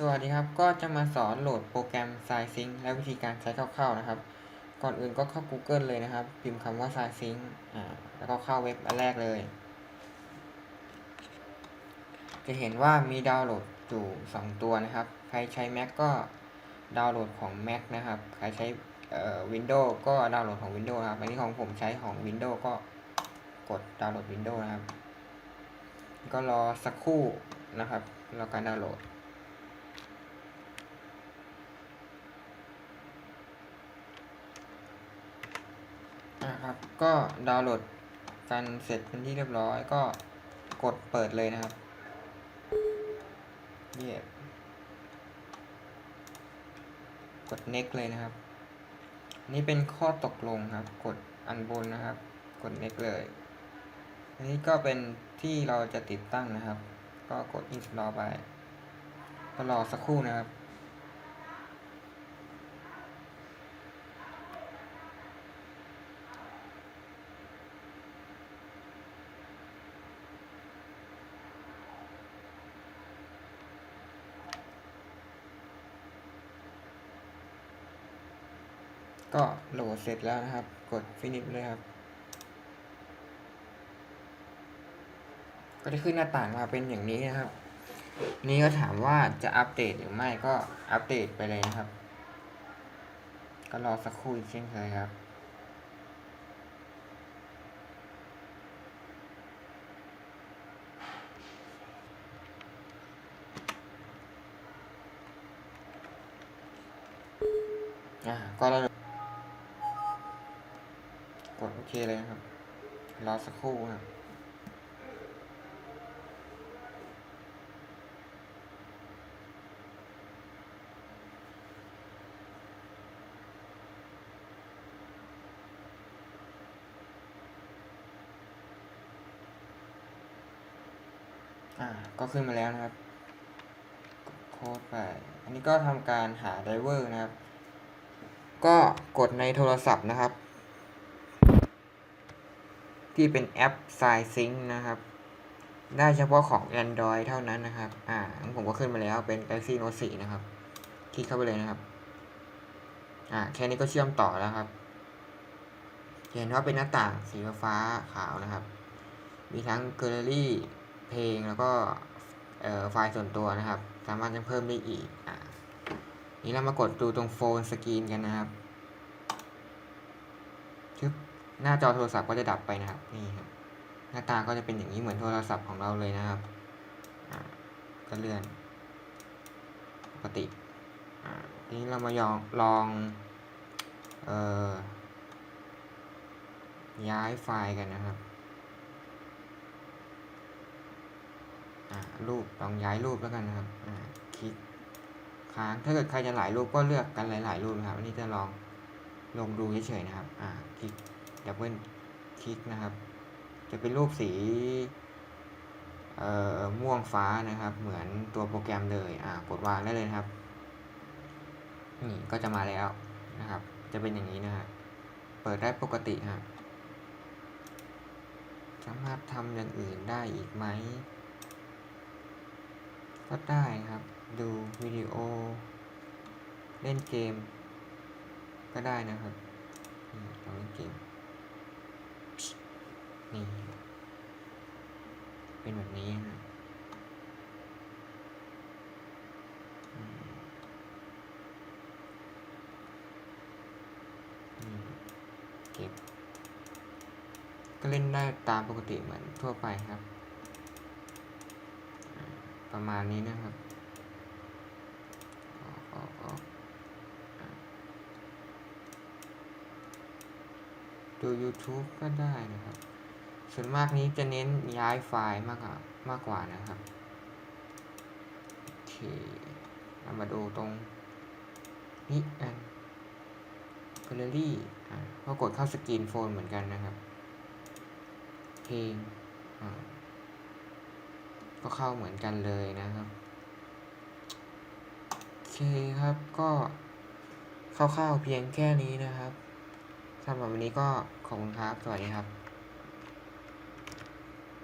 สวัสดีครับก็จะมาสอนโหลดโปรแกรม s i z e Sync และวิธีการใช้คร่าวๆนะครับ ก่อนอื่นก็เข้า Google เลยนะครับ พิมพ์คำว่า s i z e Sync อ่าแล้วก็เข้าเว็บอันแรกเลย จะเห็นว่ามีดาวน์โหลดอยู่ 2 ตัวนะครับ ใครใช้ Mac ก็ดาวน์โหลดของ Mac นะครับ ใครใช้เอ่อ Windows ก็ดาวน์โหลดของ Windows นะครับ อันนี้ของผมใช้ของ Windows ก็กดดาวน์โหลด Windows นะครับ ก็รอสักครู่นะครับรอการดาวน์โหลด นะครับ ก็ดาวน์โหลดกันเสร็จเป็นที่เรียบร้อยก็กดเปิดเลยนะครับเยียกด next เลยนะครับ นี่เป็นข้อตกลงครับ กดอันบนนะครับ กด next เลยอันนี้ก็เป็นที่เราจะติดตั้งนะครับ ก็กด install ไปก็รอสักครู่นะครับ ก็โหลดเสร็จแล้วนะครับ กด finish เลยครับ ก็จะขึ้นหน้าต่างมาเป็นอย่างนี้นะครับ นี่ก็ถามว่าจะอัปเดตหรือไม่ก็อัปเดตไปเลยนะครับ ก็รอสักครู่เช่นเคยครับอ่าก็ เรากดโอเคเลยครับ รอสักครู่ครับอ่าก็ขึ้นมาแล้วนะครับ โค้ดไป อันนี้ก็ทำการหาไดเวอร์นะครับ ก็กดในโทรศัพท์นะครับ ที่เป็นแอป s i z Sync นะครับ ได้เฉพาะของ Android เท่านั้นนะครับ อ่าของผมก็ขึ้นมาแล้วเป็น Galaxy Note 4 นะครับ คลิกเข้าไปเลยนะครับ อ่าแค่นี้ก็เชื่อมต่อแล้วครับ เห็นว่าเป็นหน้าต่างสีฟ้าขาวนะครับ มีทั้ง Gallery เพลงแล้วก็เอ่อไฟล์ส่วนตัวนะครับ สามารถจะเพิ่มได้อีก อ่านี้เรามากดดูตรงโฟนสกรีนกันนะครับชึบ หน้าจอโทรศัพท์ก็จะดับไปนะครับนี่ครับหน้าตาก็จะเป็นอย่างนี้เหมือนโทรศัพท์ของเราเลยนะครับก็เลื่อนปกติทีนี้เรามายองลองออย้ายไฟล์กันนะครับรูปลองย้ายรูปแล้วกันนะครับคลิกค้างถ้าเกิดใครจะหลายรูปก็เลือกกันหลาย ๆ รูปนะครับอันนี้จะลองลงดูเฉยๆนะครับคลิก ดับเบิลคลิกนะครับ จะเป็นรูปสีเอ่อม่วงฟ้านะครับ เหมือนตัวโปรแกรมเลยอ่ากดวางได้เลยนะครับ นี่ก็จะมาแล้วนะครับ จะเป็นอย่างนี้นะฮะเปิดได้ปกติฮะสามารถทำอย่างอื่นได้อีกไหมก็ได้ครับ ดูวิดีโอ เล่นเกม ก็ได้นะครับนี่ลองเล่นเกม นี่เป็นแบบนี้นะเก็บ ก็เล่นได้ตามปกติเหมือนทั่วไปครับ ประมาณนี้นะครับออกออกดู YouTube ก็ได้นะครับ ส่วนมากนี้จะเน้นย้ายไฟล์มากกว่ามากกว่านะครับโอเคเรามาดูตรงนี้อัน Gallery อะก็กดเข้าสกรีนโฟนเหมือนกันนะครับ เพลงอ่าก็เข้าเหมือนกันเลยนะครับโอเคครับก็คร่าวๆเพียงแค่นี้นะครับสำหรับวันนี้ก็ขอบคุณครับ สวัสดีครับ